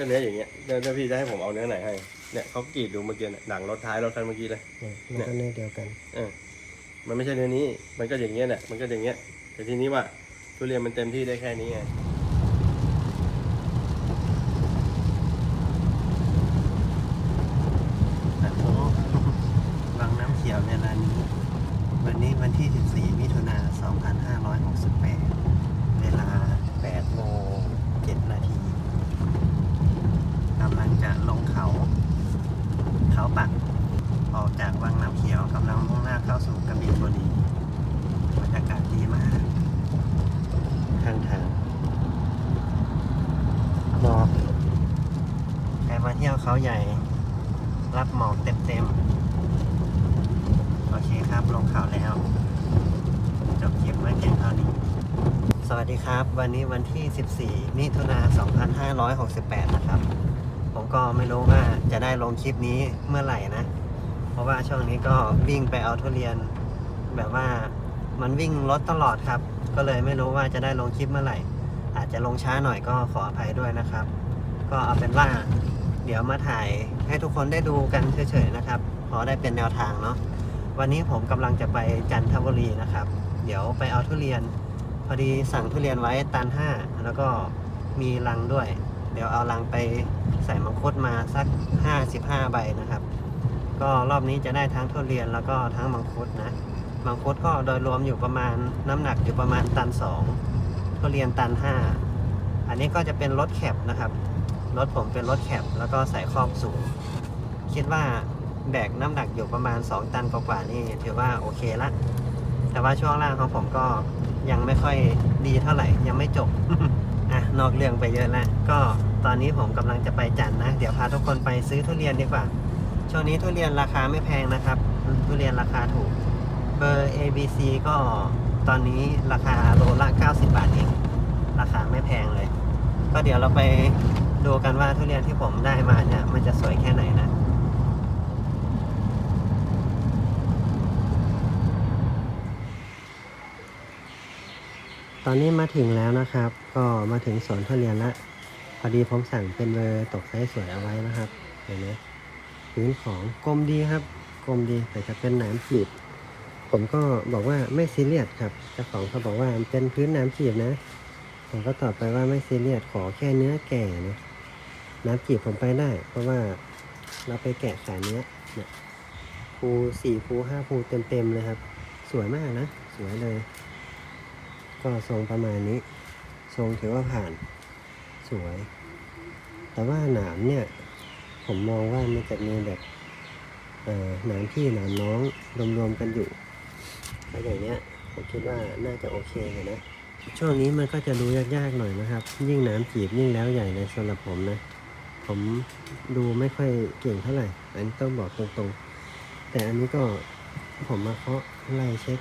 ก็เนื้ออย่างเงี้ยแล้วแล้วพี่จะให้ผมเอาเนื้อไหนให้ เนี่ยเขากรีดดูเมื่อกี้เนี่ยหนังรถท้ายรถคันเมื่อกี้เลย เนี่ยมันก็เนื้อเดียวกัน เออ มันไม่ใช่เนื้อนี้ มันก็อย่างเงี้ยแหละ มันก็อย่างเงี้ย แต่ทีนี้ว่าทุเรียนมันเต็มที่ได้แค่นี้ไง สาธุวังน้ำเขียวในร้านนี้ วันนี้วันที่ 14 มิถุนา2568 เวลา8โมง7นาทีกำลังจะลงเขา เขาปัก ออกจากวังน้ำเขียวกำลังมุ่งหน้าเข้าสู่กระบี่บุรีบรรยากาศดีมากข้างทางหมอกใครมา เที่ยวเขาใหญ่ รับหมอกเต็มๆ โอเคครับ ลงเขาแล้ว จบคลิปไว้เพียงเท่านี้ สวัสดีครับ วันนี้วันที่ 14 มิถุนา2568 นะครับ ผมก็ไม่รู้ว่าจะได้ลงคลิปนี้เมื่อไหร่นะ เพราะว่าช่วงนี้ก็วิ่งไปเอาทุเรียน แบบว่ามันวิ่งรถตลอดครับ ก็เลยไม่รู้ว่าจะได้ลงคลิปเมื่อไหร่ อาจจะลงช้าหน่อยก็ขออภัยด้วยนะครับ ก็เอาเป็นว่า ดี๋ยวมาถ่ายให้ทุกคนได้ดูกันเฉยๆนะครับ พอได้เป็นแนวทางเนาะวันนี้ผมกำลังจะไปจันทบุรีนะครับ เดี๋ยวไปเอาทุเรียน พอดีสั่งทุเรียนไว้ตันห้าแล้วก็มีลังด้วย เดี๋ยวเอาลังไปใส่มังคุดมาสัก 55 ใบนะครับ ก็รอบนี้จะได้ทั้งทุเรียนแล้วก็ทั้งมังคุดนะมังคุดก็โดยรวมอยู่ประมาณน้ำหนักอยู่ประมาณตันสองทุเรียนตันห้าอันนี้ก็จะเป็นรถแคปนะครับ รถผมเป็นรถแคปแล้วก็ใส่ครอบสูง คิดว่าแบกน้ำหนักอยู่ประมาณ 2 ตันกว่าๆนี่ถือว่าโอเคละ แต่ว่าช่วงล่างของผมก็ยังไม่ค่อยดีเท่าไหร่ยังไม่จบอะนอกเรื่องไปเยอะแล้วก็ตอนนี้ผมกำลังจะไปจันนะ เดี๋ยวพาทุกคนไปซื้อทุเรียนดีกว่า ช่วงนี้ทุเรียนราคาไม่แพงนะครับ ทุเรียนราคาถูก เบอร์ ABC ก็ตอนนี้ราคาโลละ90 บาทเอง ราคาไม่แพงเลย ก็เดี๋ยวเราไป ดูกันว่าทุเรียนที่ผมได้มาเนี่ย มันจะสวยแค่ไหนนะตอนนี้มาถึงแล้วนะครับ ก็มาถึงสวนทุเรียนละพอดีผมสั่งเป็นเบอร์ตกไซส์สวยเอาไว้นะครับ เห็นไหมพื้นของกลมดีครับกลมดีแต่จะเป็นหนามจีบผมก็บอกว่าไม่ซีเรียสครับเจ้าของเขาบอกว่าเป็นพื้นหน้ำจีบนะ ผมก็ตอบไปว่าไม่ซีเรียสขอแค่เนื้อแก่นะ น้ำจีบผมไปได้ เพราะว่าเราไปแกะขายเนื้อเนี่ยภูสี่ภูห้าภูเต็มๆเลยครับ สวยมากนะ สวยเลย ก็ทรงประมาณนี้ ทรงถือว่าผ่านสวย แต่ว่าหนามเนี่ย ผมมองว่ามันจะมีแบบหนามพี่หนามน้องรวมๆกันอยู่ถ้าอย่างเนี้ยผมคิดว่าน่าจะโอเคเลยนะ ช่วงนี้มันก็จะดูยากๆหน่อยนะครับ ยิ่งน้ำจีบยิ่งแล้วใหญ่เลยสำหรับผมนะ ผมดูไม่ค่อยเก่งเท่าไหร่ อันนี้ต้องบอกตรงๆ แต่อันนี้ก็ผมมาเคาะไล่เช็ค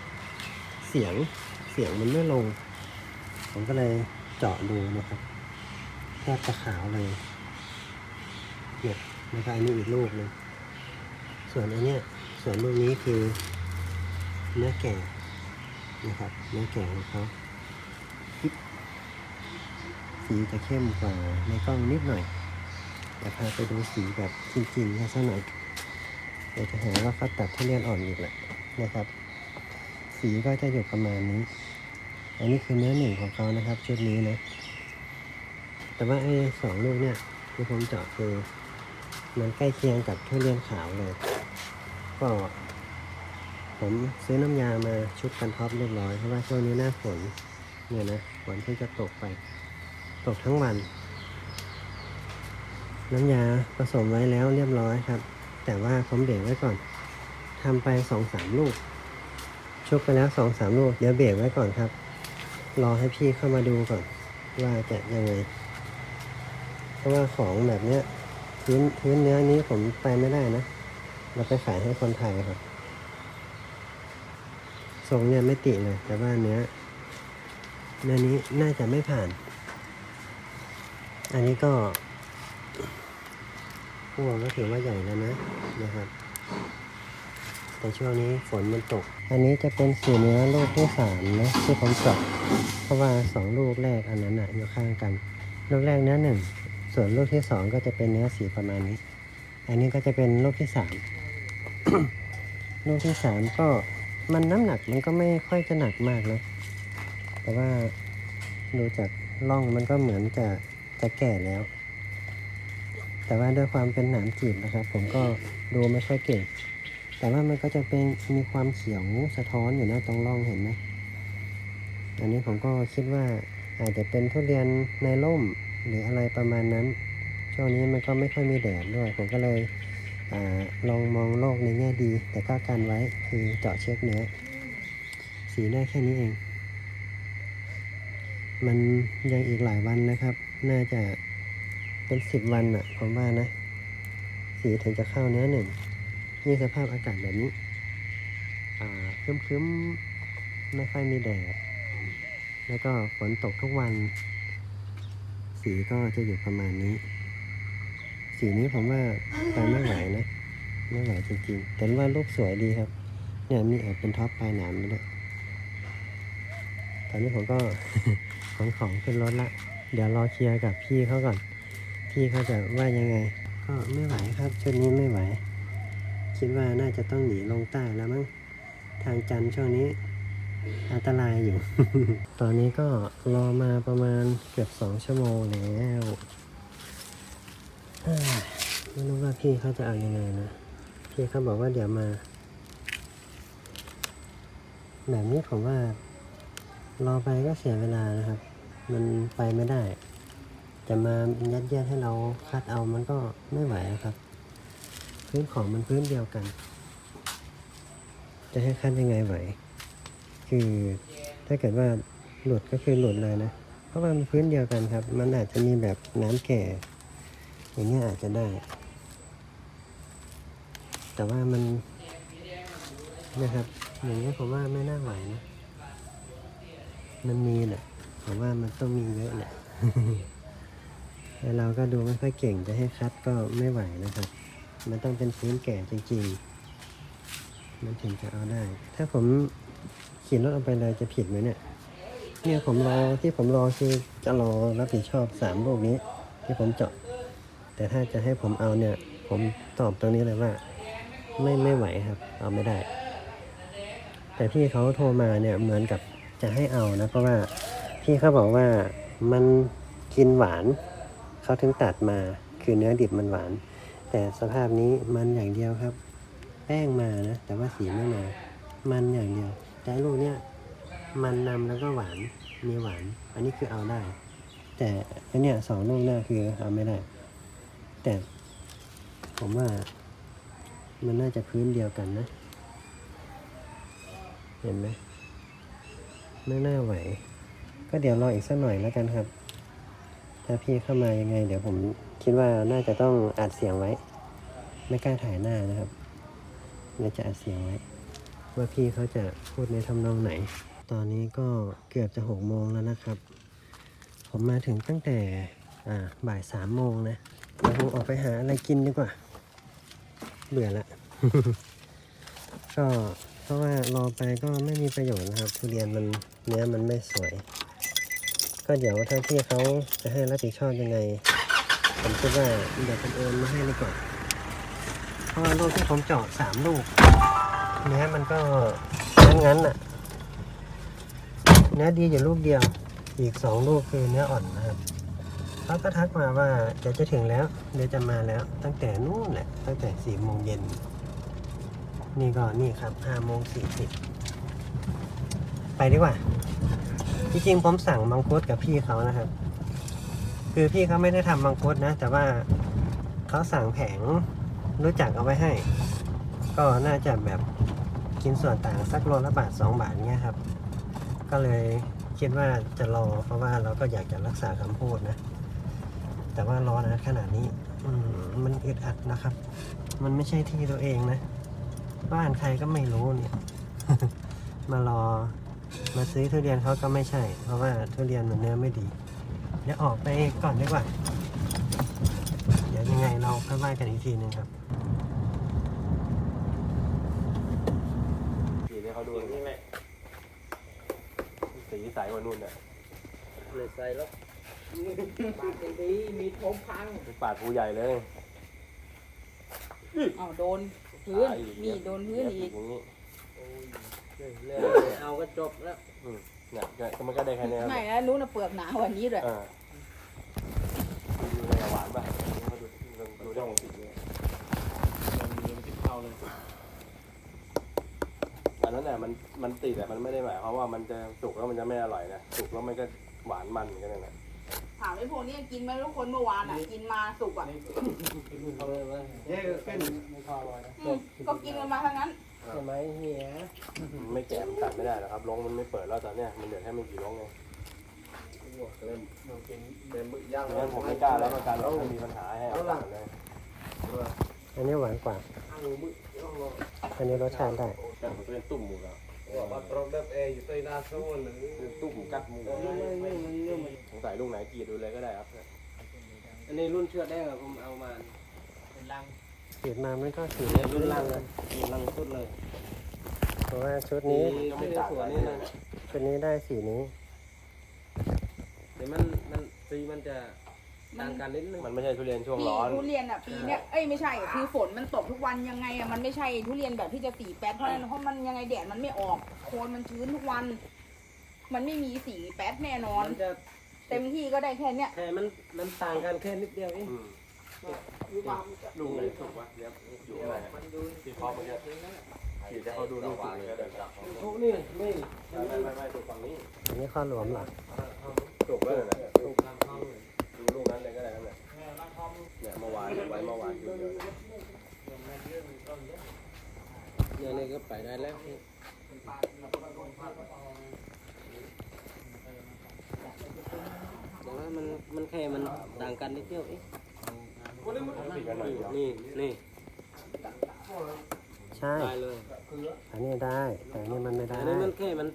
เสียงเสียงมันไม่ลง ผมก็เลยเจาะดูนะครับแทบจะขาวเลยเนี่ยนะครับอันนี้อีกลูกหนึงส่วนอันเนี้ยส่วนลูกนี้คือเนื้อแก่นะครับเนื้อแก่ของเขาสีจะเข้มกว่าในกล้องนิดหน่อย เดี๋ยวพาไปดูสีแบบจริงๆกันสักหน่อยเดี๋ยวจะหาว่าเขาตัดทุเรียนอ่อนอีกแหละนะครับ สีก็จะอยู่ประมาณนี้ อันนี้คือเนื้อหนึ่งของเขานะครับ ชุดนี้นะ แต่ว่าไอ้สองลูกเนี่ยที่ผมเจาะคือมันใกล้เคียงกับทุเรียนขาวเลย ก็ผมซื้อน้ำยามาชุบกันท็อปเรียบร้อยเพราะว่าช่วงนี้หน้าฝนเนี่ยนะฝนเพิ่งจะตกไป ตกทั้งวัน น้ำยาผสมไว้แล้วเรียบร้อยครับ แต่ว่าผมเบรกไว้ก่อนทำไปสองสามลูก ชุบไปแล้วสองสามลูกเดี๋ยวเบรกไว้ก่อนครับ รอให้พี่เข้ามาดูก่อน ว่าจะยังไง เพราะว่าของแบบเนี้ยพื้นพื้นเนื้อนี้ผมไปไม่ได้นะ เราไปขายให้คนไทยครับทรงเนี่ยไม่ติเลย แต่ว่าเนื้อเนื้อนี้น่าจะไม่ผ่าน อันนี้ก็ วกก็ถือว่าใหญ่แล้วนะนะครับ แต่ช่วงนี้ฝนมันตก อันนี้จะเป็นสีเนื้อลูกที่สามนะที่ผมจาะเพราะว่าสองลูกแรกอันนั้นอะอยู่ข้างกัน ลูกแรกเนื้อหนึ่งส่วนลูกที่สองก็จะเป็นเนื้อสีประมาณนี้ อันนี้ก็จะเป็นลูกที่สามลูกที่สามก็มันน้ำหนักมันก็ไม่ค่อยจะหนักมากนะแต่ว่าดูจากร่องมันก็เหมือนจะจะแก่แล้ว แต่ว่าด้วยความเป็นหนามจีบนะครับ ผมก็ดูไม่ค่อยเก่ง แต่ว่ามันก็จะเป็นมีความเขียวสะท้อนอยู่นะตรงร่องเห็นไหมอันนี้ผมก็คิดว่าอาจจะเป็นทุเรียนในร่มหรืออะไรประมาณนั้น ช่วงนี้มันก็ไม่ค่อยมีแดดด้วย ผมก็เลยอลองมองโลกในแง่ดี แต่ก็กันไว้คือเจาะเช็คเนื้อ สีได้แค่นี้เอง มันยังอีกหลายวันนะครับ น่าจะ เป็นสิบวันอะผมว่านะ สีถึงจะเข้าเนื้อหนึ่งนี่สภาพอากาศแบบนี้ อ่าครึ้มๆ ไม่ค่อยมีแดด แล้วก็ฝนตกทุกวัน สีก็จะอยู่ประมาณนี้ สีนี้ผมว่าไปไม่ไหวนะ ไม่ไหวจริงๆ แต่ว่าลูกสวยดีครับ เนี่ยมีแอบเป็นท็อปปลายหนามด้วยตอนนี้ผมก็ขนของขึ้นรถละ เดี๋ยวรอเคลียร์กับพี่เขาก่อน พี่เขาจะว่ายังไง ก็ไม่ไหวครับชุดนี้ไม่ไหว คิดว่าน่าจะต้องหนีลงใต้แล้วมั้งทางจันช่วงนี้อันตรายอยู่ ตอนนี้ก็รอมาประมาณเกือบสองชั่วโมงแล้วไม่รู้ว่าพี่เขาจะเอายังไงนะ พี่เขาบอกว่าเดี๋ยวมา แบบนี้ผมว่า รอไปก็เสียเวลานะครับ มันไปไม่ได้ จะมายัดเยียดให้เราคัดเอามันก็ไม่ไหวครับ พื้นของมันพื้นเดียวกัน จะให้คัดยังไงไหว คือถ้าเกิดว่าหลุดก็คือหลุดเลยนะ เพราะว่ามันพื้นเดียวกันครับ มันอาจจะมีแบบน้ำแก่ อย่างเงี้ยอาจจะได้ แต่ว่ามันนะครับอย่างเงี้ยผมว่าไม่น่าไหวนะ มันมีแหละผมว่ามันต้องมีเยอะแหละ เราก็ดูไม่ค่อยเก่งจะให้คัดก็ไม่ไหวนะครับ มันต้องเป็นพื้นแก่จริงๆ มันถึงจะเอาได้ ถ้าผมขี่รถออกไปเลยจะผิดไหมเนี่ย เนี่ยผมรอที่ผมรอคือจะรอรับผิดชอบสามลูกนี้ ที่ผมเจาะ แต่ถ้าจะให้ผมเอาเนี่ย ผมตอบตรงนี้เลยว่า ไม่ไม่ไหวครับ เอาไม่ได้ แต่พี่เขาโทรมาเนี่ยเหมือนกับจะให้เอานะเพราะว่าพี่เขาบอกว่ามันกินหวาน เขาถึงตัดมาคือเนื้อดิบมันหวาน แต่สภาพนี้มันอย่างเดียวครับ แป้งมานะ แต่ว่าสีไม่มามันอย่างเดียว แต่ลูกเนี้ยมันนำแล้วก็หวานมีหวาน อันนี้คือเอาได้ แต่อันเนี้ยสองลูกหน้าคือเอาไม่ได้ แต่ผมว่ามันน่าจะพื้นเดียวกันนะ เห็นไหมไม่น่าไหว ก็เดี๋ยวรออีกสักหน่อยแล้วกันครับ ถ้าพี่เข้ามายังไง เดี๋ยวผมคิดว่าน่าจะต้องอัดเสียงไว้ ไม่กล้าถ่ายหน้านะครับเลยจะอัดเสียงไว้ ว่าพี่เขาจะพูดในทำนองไหน ตอนนี้ก็เกือบจะหกโมงแล้วนะครับ ผมมาถึงตั้งแต่บ่ายสามโมงนะเดี๋ยวผมออกไปหาอะไรกินดีกว่า เบื่อละก็เพราะว่ารอไปก็ไม่มีประโยชน์นะครับทุเรียนมันเนื้อมันไม่สวย ก็เดี๋ยวถ้าพี่เขาจะให้รับผิดชอบยังไง ผมคิดว่าเดี๋ยวผมโอนมาให้ดีกว่าเพราะว่าลูกที่ผมเจาะสามลูกเนื้อมันก็งั้นๆน่ะเนื้อดีอยู่ลูกเดียว อีกสองลูกคือเนื้ออ่อนนะครับเขาก็ทักมาว่าเดี๋ยวจะถึงแล้วเดี๋ยวจะมาแล้ว ตั้งแต่นู่นแหละตั้งแต่สี่โมงเย็นนี่ก็นี่ครับห้าโมงสี่สิบไปดีกว่า จริงๆผมสั่งมังคุดกับพี่เขานะครับ คือพี่เขาไม่ได้ทำมังคุดนะ แต่ว่าเขาสั่งแผงรู้จักเอาไว้ให้ ก็น่าจะแบบกินส่วนต่างสักโลละบาทสองบาทเงี้ยครับ ก็เลยคิดว่าจะรอเพราะว่าเราก็อยากจะรักษาคำพูดนะ แต่ว่ารอนานขนาดนี้อืมมันอึดอัดนะครับ มันไม่ใช่ที่ตัวเองนะ บ้านใครก็ไม่รู้เนี่ย มารอ มาซื้อทุเรียนเขาก็ไม่ใช่ เพราะว่าทุเรียนมันเนื้อไม่ดี เดี๋ยวออกไปก่อนดีกว่า เดี๋ยวยังไงเราค่อยว่ากันอีกทีหนึ่งครับสีนี้เขาดูนี่แหละสีใสกว่านุ่นอะเลยใส่แล้วปากดีๆมีโถมพังเป็นปาดภูใหญ่เลยอ้าวโดนพื้นตายอีกนี่โดนพื้นอีกอย่างนี้ เรื่องเอาก็จบแล้วอืมเนี่ยก็มันก็ได้แค่นี้ครับไม่นะรู้นะเปลือกหนากว่านี้ด้วยเออดูเลยหวานป่ะดูดูได้ของสีเลยอันนั้นน่ะมันมันติดแต่มันไม่ได้หมายความว่ามันจะสุกแล้วมันจะไม่อร่อยนะสุกแล้วมันก็หวานมันเหมือนกันนะถามไอ้พวกนี้กินไหมทุกคนเมื่อวานอะ กินมาสุกอะเขาเลยว่าเย้ขึ้นอืมก็กินกันมาทั้งนั้น ใช่ไหมเฮียไม่แก่มันตัดไม่ได้หรอกครับลงมันไม่เปิดแล้วตอนเนี้ยมันเหลือแค่ไม่กี่ลงไงเริ่มกินเดินมึกย่างงั้นผมไม่กล้าแล้วประกันว่ามีปัญหาให้เอาตัดเลยอันนี้หวานกว่า อันนี้รสชาติได้แต่ผมจะเป็นตุ่มหมูแล้วว่าโปรดักต์เออยู่ใต้นาโซ่หรือเป็นตุ่มกัดหมูไม่ไม่มันเรื่องมันสงสัยลูกไหนกรีดดูเลยก็ได้ครับ อันนี้รุ่นเชือดแรกอะผมเอามา ขีดมามันก็ขีดเนี่ยรุ่นลังเลยรุ่นลังสุดเลยเพราะว่าชุดนี้ก็ไม่ต่างกันนี่นะชุดนี้ได้สีนี้แต่มันมันสีมันจะต่างกันนิดนึงมันไม่ใช่ทุเรียนช่วงพี่ร้อน ทุเรียนอะปีเนี้ยเอ้ยไม่ใช่คือฝนมันตกทุกวันยังไงอะมันไม่ใช่ทุเรียนแบบที่จะสีแป๊ดเพราะนั้นเพราะมันยังไงแดดมันไม่ออกโคนมันชื้นทุกวัน มันไม่มีสีแป๊ดแน่นอน มันจะเต็มที่ก็ได้แค่เนี้ยแค่มันมันต่างกันแค่นิดเดียวเอง อืม ลูกไหนสุกวะเดี๋ยวอยู่ข้างในอะที่เคาะมันจะขีดจะเขาดูลูกสุกเลยก็ได้ครับพวกนี้นี่ไม่ไม่ไม่ไม่สุกฝั่งนี้อันนี้ข้อหลวมเหรอสุกแล้วนะสุกดูลูกนั้นเลยก็ได้ครับเนี่ยเนี่ยเมื่อวานไว้เมื่อวานอยู่เดียวเนี่ยนี่ก็ไปได้แล้วแต่ว่ามันมันแค่มันต่างกันนิดเดียวเอง นหน่อยเดียวนี่นี่ใช่ ได้เลยอันนี้ได้ แต่อันนี้มันไม่ได้ อันนี้มันแค่มัน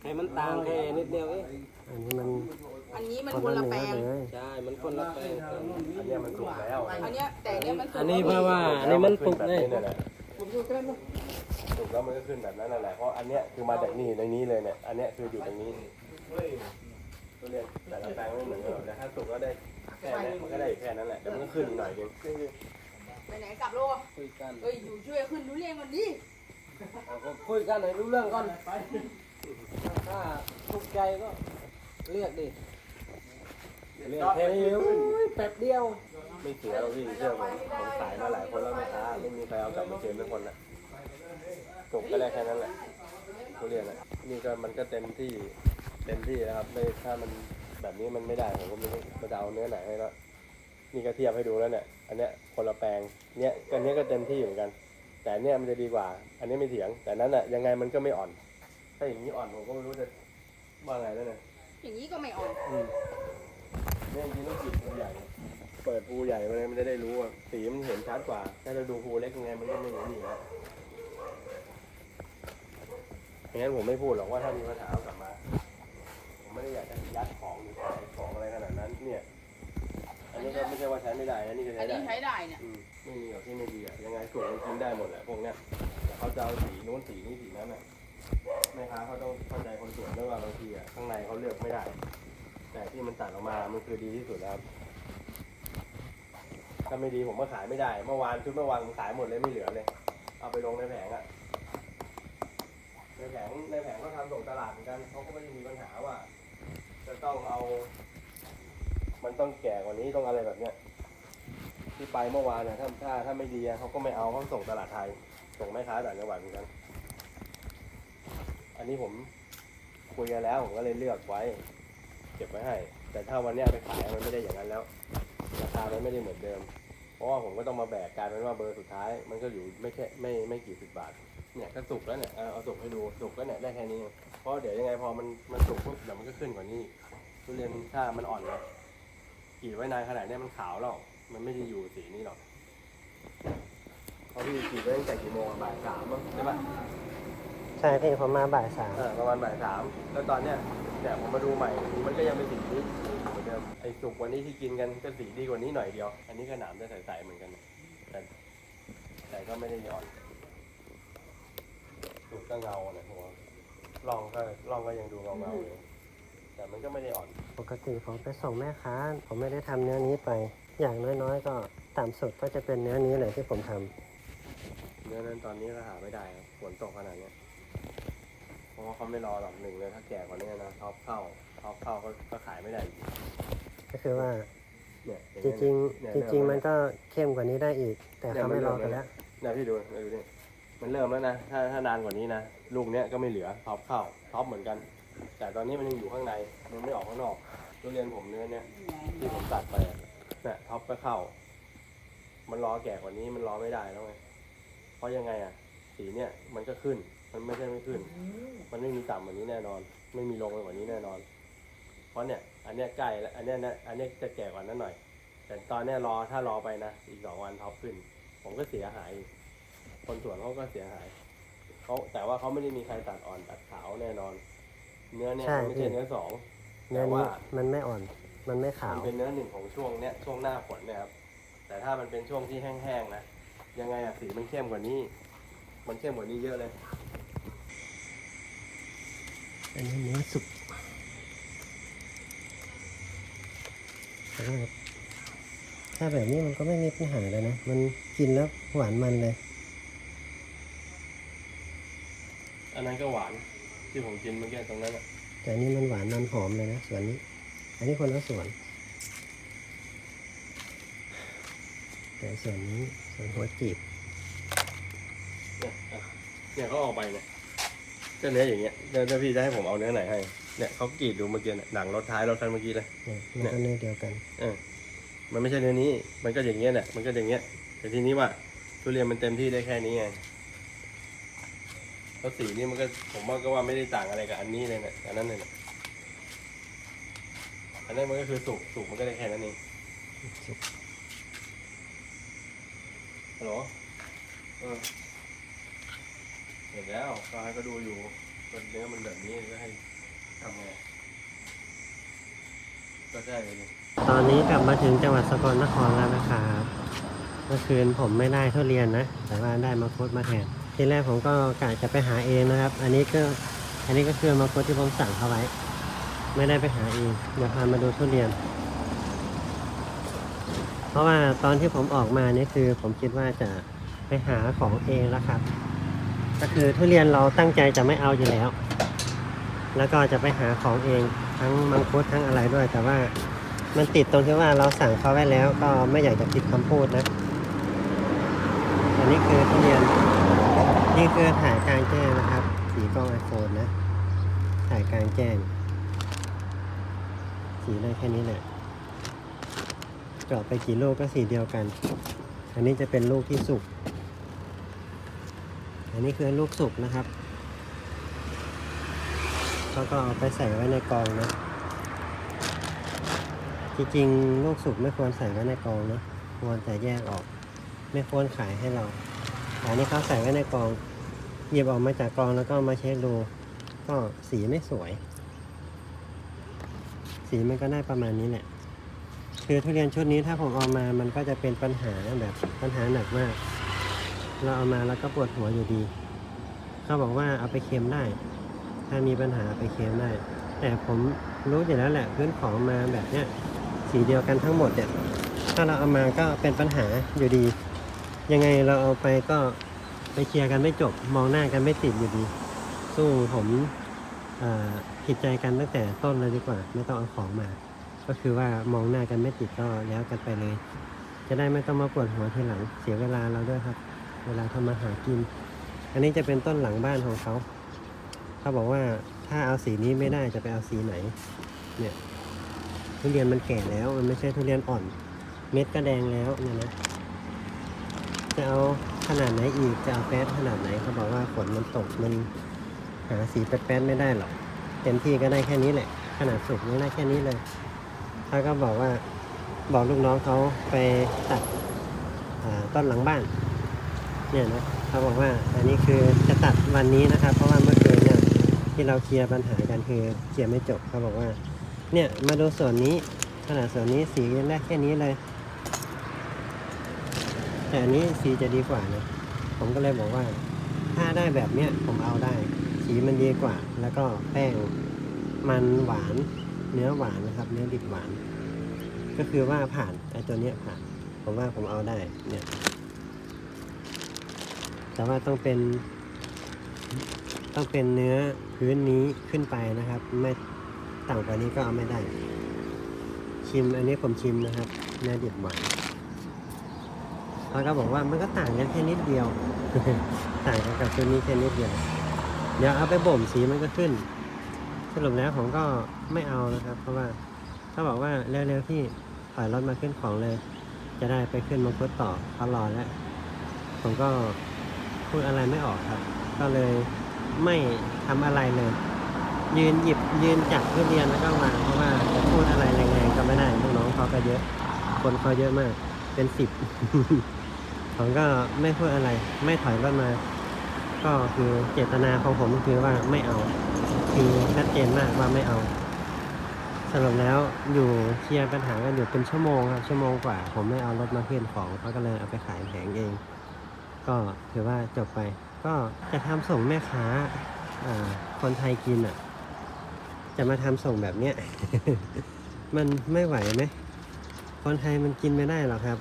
แค่มันต่างแค่นิดเดียวเองอันนี้มันอันนี้มันคนคนละละแปลเนื้องเลยใช่ มันคนละแปลงกันอันเนี้ยมันสุกแล้ว อันเนี้ยแต่อันเนี้ยมันสุกอันนี้เพราะว่าอันนี้มันสุกแบบเลยนี้แหละสุกแล้วมันก็ขึ้นแบบนั้นนั่นแหละเพราะอันเนี้ยคือมาจากนี่ในนี้เลยเนี่ย อันเนี้ยคืออยู่ตรงนี้ทุเรียนแต่ละแปลงไม่เหมือนกันหรอกแต่ถ้าสุกก็ได้ แค่เนี้ยมันก็ได้แค่นั้นแหละแต่มันก็ขึ้นอีกหน่อยนึงไปไหนกลับโลกคุยกันเอ้ยอยู่ช่วยขึ้นทุเรียนก่อนดิเอาก็คุยกันให้รู้เรื่องก่อนถ้าทุกข์ใจก็เรียกดิเรียกแค่นี้อุ้ยแป๊บเดียว ไม่เสียหรอกพี่เชื่อผมผมขายมาหลายคนแล้วแม่ค้าไม่มีใครเอากลับมาเกมเป็นคนนะสุกก็ได้แค่นั้นแหละทุเรียนอะนี่ก็มันก็เต็มที่เต็มที่นะครับไม่ถ้ามัน แบบนี้มันไม่ได้ผมก็ไม่รู้จะเอาเนื้อไหนให้แล้วนี่ก็เทียบให้ดูแล้วเนี่ย อันเนี้ยคนละแปลงเนี้ยอันเนี้ยก็เต็มที่เหมือนกัน แต่อันเนี้ยมันจะดีกว่า อันนี้ไม่เถียง แต่นั้นอะยังไงมันก็ไม่อ่อน ถ้าอย่างนี้อ่อนผมก็ไม่รู้จะว่าไงแล้วเนี่ยอย่างนี้ก็ไม่ออกอืมเนี่ยจริงๆต้องกรีดภูใหญ่ เปิดภูใหญ่มาเลยมันจะได้รู้อะสีมันเห็นชัดกว่า ถ้าเราดูภูเล็กยังไงมันก็ไม่เห็นอยู่แล้วงั้นผมไม่พูดหรอกว่าถ้ามีปัญหาเอากลับมาผม ไม่ได้อยากจะยัดของหรือขายของอะไรขนาดนั้นเนี่ย อันนี้ก็ไม่ใช่ว่าใช้ไม่ได้นะนี่ก็อัใช้นได้นี้ใช้ได้เนี่ยอืมไม่มีหรอกที่ไม่ดีอะยังไงส่วนมันกินได้หมดแหละพวกเนี้ยแต่เขาจะเอาสีนู้นสีนี้สีนั้นอะแม่ค้าเขาต้องเข้าใจคนสวนด้วยว่าบางทีอะข้างในเขาเลือกไม่ได้ แต่ที่มันตัดออกมา มันคือดีที่สุดแล้วครับถ้าไม่ดีผมก็ขายไม่ได้ เมื่อวานชุดเมื่อวานผมขายหมดเลยไม่เหลือเลย เอาไปลงในแผงอะในแผงในแผงก็ทำส่งตลาดเหมือนกันเขาก็ไม่ได้มีปัญหาว่า จะต้องเอา มันต้องแก่กว่านี้ต้องอะไรแบบเนี้ยที่ไปเมื่อวานเนี่ยถ้าถ้าถ้าไม่ดีอะเขาก็ไม่เอาเขาส่งตลาดไทย ส่งแม่ค้าต่างจังหวัดเหมือนกัน อันนี้ผมคุยกันแล้วผมก็เลยเลือกไว้ เก็บไว้ให้ แต่ถ้าวันเนี้ยไปขายมันไม่ได้อย่างนั้นแล้วราคามันไม่ได้เหมือนเดิม เพราะว่าผมก็ต้องมาแบกกลารเป็นว่าเบอร์สุดท้าย มันก็อยู่ไม่แค่ไม่ไม่กี่สิบบาท เนี่ยก็สุกแล้วเนี่ยเอาเอาสุกให้ดูสุกแล้วเนี่ยได้แค่นี้ เพราะเดี๋ยวยังไงพอมันมันสุกปุ๊บเดี๋ยวมันก็ขึ้นกว่านี้อีกทุเรียนถ้ามันอ่อนเลยกรีดไว้นานขนาดเนี้ยมันขาวแล้วมันไม่ได้อยู่สีนี้หรอกเพราะพี่กรีดไว้ตั้งแต่กี่โมงอะบ่ายสามมั้งใช่ปะ ใช่พี่ผมมาบ่ายสามเออประมาณบ่ายสามแล้วตอนเนี้ยเนี่ยผมมาดูใหม่ มันก็ยังเป็นสีนี้เหมือนเดิมไอ้สุกวันนี้ที่กินกันก็สีดีกว่านี้หน่อยเดียว อันนี้ก็หนามจะใสๆเหมือนกัน แต่แต่ก็ไม่ได้อ่อน สุกก็เงาเนี่ยหัวลองก็ลองก็ยังดูเงาๆอยู่แต่มันก็ไม่ได้อ่อน ปกติผมไปส่งแม่ค้า ผมไม่ได้ทำเนื้อนี้ไป อย่างน้อยๆ ก็ต่ำสุดก็จะเป็นเนื้อนี้เลยที่ผมทำเนื้อนั้นตอนนี้ก็หาไม่ได้ครับฝนตกขนาดเนี้ยเพราะว่าเขาไม่รอหรอกหนึ่งเลยถ้าแก่กว่านี้นะท็อปเข้าท็อปเข้าก็ก็ขายไม่ได้อีกก็คือว่าเนี่ยอย่าจเยริงเนี่ยๆจริง ๆ มันก็เข้มกว่านี้ได้อีก แต่เขาไม่รอกันแล้ว เนี่ยพี่ดูดูนี่ มันเริ่มแล้วนะถ้าถ้านานกว่านี้นะลูกเนี้ยก็ไม่เหลือท็อปเข้าท็อปเหมือนกัน แต่ตอนนี้มันยังอยู่ข้างในมันไม่ออกข้างนอกทุเรียนผมเนื้อเนี้ยที่ผมตัดไปเนี่ยท็อปก็เข้า มันรอแก่กว่านี้มันรอไม่ได้แล้วไงเพราะยังไงอะสีเนี่ยมันก็ขึ้นมันไม่ใช่ไม่ขึ้น มันไม่มีต่ำกว่านี้แน่นอน ไม่มีลงไปกว่านี้แน่นอน เพราะเนี่ย อันเนี้ยใกล้แล้วอันเนี้ยนะอันเนี้ยจะแก่กว่านั้นหน่อย แต่ตอนเนี้ยรอถ้ารอไปนะอีกสองวันท็อปขึ้น ผมก็เสียหายอีก คนสวนเขาก็เสียหายเขาแต่ว่าเขาไม่ได้มีใครตัดอ่อนตัดขาวแน่นอน เนื้อเนี่ยใช่มันไม่ใช่เนื้อสอง เนื้อนี้มันไม่อ่อน มันไม่ขามัวน เป็นเนื้อหนึ่งของช่วงเนี้ยช่วงหน้าฝนเนี่ยครับ แต่ถ้ามันเป็นช่วงที่แห้งๆนะยังไงอะสีมันเข้มกว่านี้ มันเข้มกว่านี้เยอะเลย อันนี้เนื้อสุกแต่ว่าถ้าแบบนี้มันก็ไม่มีปัญหาเลยนะ มันกินแล้วหวานมันเลย อันนั้นก็หวานที่ผมกินเมื่อกี้ตรงนั้นอะแต่อันนี้มันหวานมันหอมเลยนะส่วนนี้ อันนี้คนละส่วน แต่ส่วนนี้ส่วนหัวจีบเนี่ยอะเนี่ยเขาออกไปเนี่ยก็เนื้ออย่างเงี้ยเดี๋ยวถ้าพี่จะให้ผมเอาเนื้อไหนให้ เนี่ยเขากรีดดูเมื่อกี้เนี่ยหนังรถท้ายรถคันเมื่อกี้เลย เนี่ยมันก็เนื้อเดียวกันเออมันไม่ใช่เนื้อนี้ มันก็อย่างเงี้ยแหละมันก็อย่างเงี้ย แต่ทีนี้ว่าทุเรียนมันเต็มที่ได้แค่นี้ไง แล้วสีนี่มันก็ผมว่าก็ว่าไม่ได้ต่างอะไรกับอันนี้เลยเนี่ยอันนั้นเลยนี่ยอันนั้นมันก็คือสุกสุกมันก็ได้แค่นั้นเองสุกฮัลโหลเออเห็นแล้วก็ให้ก็ดูอยู่ก็เนื้อมันแบบนี้ก็ให้ทำไงก็ใช่เลยตอนนี้กลับมาถึงจังหวัดสกลนครแล้วนะครับเมื่อคืนผมไม่ได้ทุเรียนนะ แต่ว่าได้มังคุดมาแทน ทีแรกผมก็กะจะไปหาเองนะครับ อันนี้ก็อันนี้ก็คือมังคุดที่ผมสั่งเขาไว้ ไม่ได้ไปหาเองเดี๋ยวพามาดูทุเรียน เพราะว่าตอนที่ผมออกมานี่คือผมคิดว่าจะไปหาของเองแล้วครับ ก็คือทุเรียนเราตั้งใจจะไม่เอาอยู่แล้ว แล้วก็จะไปหาของเองทั้งมังคุดทั้งอะไรด้วย แต่ว่ามันติดตรงที่ว่าเราสั่งเขาไว้แล้ว ก็ไม่อยากจะผิดคำพูดนะ อันนี้คือทุเรียน นี่คือถ่ายกลางแจ้งนะครับสีกล้องไอโฟนนะ ถ่ายกลางแจ้งสีได้แค่นี้แหละเจาะไปกี่ลูกก็สีเดียวกัน อันนี้จะเป็นลูกที่สุก อันนี้คือลูกสุกนะครับแล้วก็เอาไปใส่ไว้ในกองนะ จริงๆ ลูกสุกไม่ควรใส่ไว้ในกองนะ ควรจะแยกออก ไม่ควรขายให้เรา อันนี้เขาใส่ไว้ในกองหยิบออกมาจากกองแล้วก็มาเช็คดู ก็สีไม่สวย สีมันก็ได้ประมาณนี้แหละคือทุเรียนชุดนี้ถ้าผมเอามามันก็จะเป็นปัญหาแบบปัญหาหนักมาก เราเอามาแล้วก็ปวดหัวอยู่ดี เขาบอกว่าเอาไปเค็มได้ ถ้ามีปัญหาไปเค็มได้ แต่ผมรู้อยู่แล้วแหละพื้นของมาแบบเนี้ยสีเดียวกันทั้งหมดเนี่ยถ้าเราเอามาก็เป็นปัญหาอยู่ดี ยังไงเราเอาไปก็ไปเคลียร์กันไม่จบ มองหน้ากันไม่ติดอยู่ดี สู้ผมอ่อผิดใจกันตั้งแต่ต้นเลยดีกว่า ไม่ต้องเอาของมา ก็คือว่ามองหน้ากันไม่ติดก็แล้วกันไปเลย จะได้ไม่ต้องมาปวดหัวทีหลังเสียเวลาเราด้วยครับ เวลาทำมาหากิน อันนี้จะเป็นต้นหลังบ้านของเขาเขาบอกว่าถ้าเอาสีนี้ไม่ได้จะไปเอาสีไหน เนี่ยทุเรียนมันแก่แล้วมันไม่ใช่ทุเรียนอ่อน เม็ดก็แดงแล้วเนี่ยนะ จะเอาขนาดไหนอีก จะเอาแป๊ดขนาดไหนเขาบอกว่าฝนมันตกมันหาสีแป๊ดๆไม่ได้หรอกเต็มที่ก็ได้แค่นี้แหละ ขนาดสุกนี่ได้แค่นี้เลยเขาก็บอกว่าบอกลูกน้องเขาไปตัดต้นหลังบ้าน เนี่ยนะเขาบอกว่าอันนี้คือจะตัดวันนี้นะครับ เพราะว่าเมื่อคืนเนี่ยที่เราเคลียร์ปัญหากันคือเคลียร์ไม่จบเขาบอกว่า เนี่ยมาดูส่วนนี้ขนาดส่วนนี้สียังได้แค่นี้เลย แต่อันนี้สีจะดีกว่านะผมก็เลยบอกว่า ถ้าได้แบบเนี้ยผมเอาได้ สีมันดีกว่า แล้วก็แป้งมันหวานเนื้อหวานนะครับ เนื้อดิบหวาน ก็คือว่าผ่านไอ้ตัวเนี้ยผ่าน ผมว่าผมเอาได้เนี่ยแต่ว่าต้องเป็น ต้องเป็นเนื้อพื้นนี้ขึ้นไปนะครับ ไม่ต่ำกว่านี้ก็เอาไม่ได้ ชิมอันนี้ผมชิมนะครับเนื้อดิบหวาน เขาก็บอกว่ามันก็ต่างกันแค่นิดเดียว ต่างกันกับตัวนี้แค่นิดเดียว เดี๋ยวเอาไปบ่มสีมันก็ขึ้น สรุปแล้วผมก็ไม่เอานะครับ เพราะว่าเขาบอกว่าเร็วๆที่ถอยรถมาขึ้นของเลย จะได้ไปขึ้นมังคุดต่อเขารอแล้ว ผมก็พูดอะไรไม่ออกครับ ก็เลยไม่ทำอะไรเลย ยืนหยิบยืนจับทุเรียนแล้วก็วางเพราะว่าจะพูดอะไรแรงๆก็ไม่ได้น้องๆเขาก็เยอะ คนเขาเยอะมาก เป็นสิบ ผมก็ไม่พูดอะไร ไม่ถอยรถมา ก็คือเจตนาของผมคือว่าไม่เอา คือชัดเจนมากว่าไม่เอาสรุปแล้วอยู่เคลียร์ปัญหากันอยู่เป็นชั่วโมงครับชั่วโมงกว่า ผมไม่เอารถมาขึ้นของเขาก็เลยเอาไปขายแผงเอง ก็ถือว่าจบไป ก็จะทำส่งแม่ค้าอ่าคนไทยกินอะ จะมาทำส่งแบบเนี้ยมันไม่ไหวไหมคนไทยมันกินไม่ได้หรอกครับ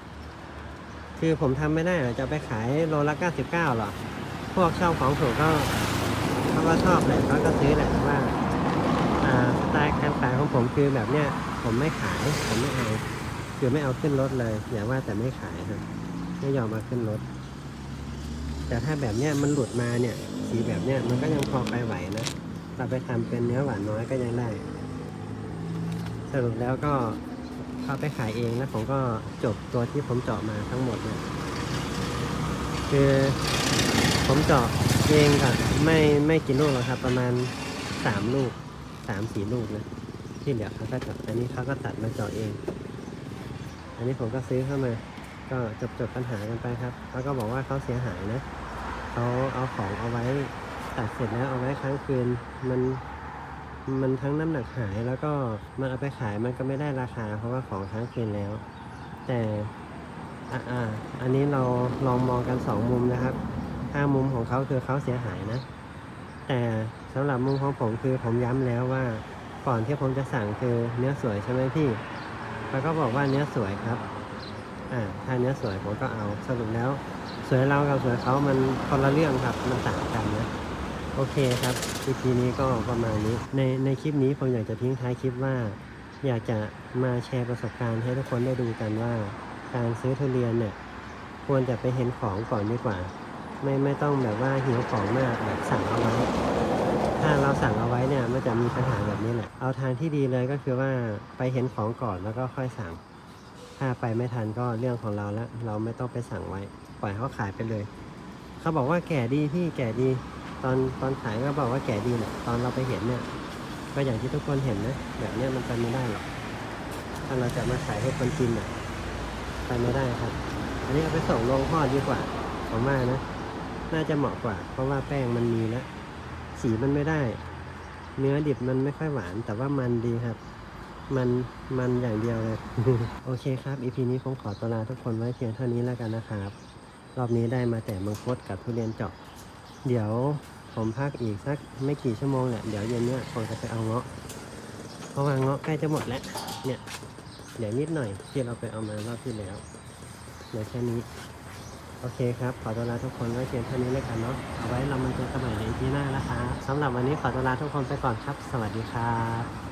คือผมทำไม่ได้หรอจะไปขายโลละ99หรอ พวกเชอบของถูกก็เขาก็ชอบแหละเขาก็ซื้อแหละว่าสไตล์การขายของผมคือแบบเนี้ยผมไม่ขาย ผมไม่เอาคือไม่เอาขึ้นรถเลย อย่าว่าแต่ไม่ขายครับไม่ยอมมาขึ้นรถ แต่ถ้าแบบเนี้ยมันหลุดมาเนี่ย สีแบบเนี้ยมันก็ยังพอไปไหวนะเราไปทำเป็นเนื้อหวานน้อยก็ยังได้ สรุปแล้วก็ เขาไปขายเองแล้วผมก็จบตัวที่ผมเจาะมาทั้งหมดเนี่ยคือผมเจาะเองกับไม่ไม่กี่ลูกหรอกครับ ประมาณสามลูกสามสี่ลูกนะที่เหลือเขาก็เจาะอันนี้เขาก็ตัดมาเจาะเอง อันนี้ผมก็ซื้อเข้ามา ก็จบจบปัญหากันไปครับเขาก็บอกว่าเขาเสียหายนะเขาเอาของเอาไว้ตัดเสร็จแล้วเอาไว้ค้างคืนมัน มันทั้งน้ำหนักหายแล้วก็มันเอาไปขายมันก็ไม่ได้ราคา เพราะว่าของค้างคืนแล้ว แต่อ่าอาอันนี้เราลองมองกันสองมุมนะครับถ้ามุมของเขาคือเขาเสียหายนะ แต่สำหรับมุมของผมคือผมย้ำแล้วว่าก่อนที่ผมจะสั่งคือเนื้อสวยใช่ไหมพี่เขาก็บอกว่าเนื้อสวยครับ อ่า ถ้าเนื้อสวยผมก็เอา สรุปแล้ว สวยเรากับสวยเขามันคนละเรื่องครับ มันต่างกันนะ โอเคครับ EP นี้ก็ประมาณนี้ ในในคลิปนี้ผมอยากจะทิ้งท้ายคลิปว่า อยากจะมาแชร์ประสบการณ์ให้ทุกคนได้ดูกันว่า การซื้อทุเรียนเนี่ยควรจะไปเห็นของก่อนดีกว่า ไม่ไม่ต้องแบบว่าหิวของมากแบบสั่งเอาไว้ถ้าเราสั่งเอาไว้เนี่ยมันจะมีปัญหาแบบนี้แหละเอาทางที่ดีเลยก็คือว่าไปเห็นของก่อนแล้วก็ค่อยสั่ง ถ้าไปไม่ทันก็เรื่องของเราแล้วเราไม่ต้องไปสั่งไว้ ปล่อยเขาขายไปเลย เขาบอกว่าแก่ดีพี่แก่ดี ตอนตอนขายก็บอกว่าแก่ดีเนี่ยตอนเราไปเห็นเนี่ย ก็อย่างที่ทุกคนเห็นนะแบบเนี้ยมันไปไม่ได้หรอกถ้าเราจะมาขายให้คนกินเนี่ยไปไม่ได้ครับ อันนี้เอาไปส่งโรงพ่อดีกว่าผมว่านะ น่าจะเหมาะกว่า เพราะว่าแป้งมันมีแล้วสีมันไม่ได้ เนื้อดิบมันไม่ค่อยหวาน แต่ว่ามันดีครับ มันมันอย่างเดียวเลย โอเคครับอีพีนี้ผมขอตัวลาทุกคนไว้เพียงเท่านี้แล้วกันนะครับ รอบนี้ได้มาแต่มังคุดกับทุเรียนเจาะเดี๋ยว ผมพักอีกสักไม่กี่ชั่วโมงแหละเดี๋ยวเย็นเนี้ยผมจะไปเอาเงาะ เพราะว่าเงาะใกล้จะหมดแล้วเนี่ยเดี๋ยวนิดหน่อยที่เราไปเอามารอบที่แล้วเดี๋ยวแค่นี้ โอเคครับ ขอตัวลาทุกคนไว้เพียงเท่านี้แล้วกันเนาะเอาไว้เรามันเจอกันใหม่ในที่หน้านะคะสำหรับวันนี้ขอตัวลาทุกคนไปก่อนครับ สวัสดีครับ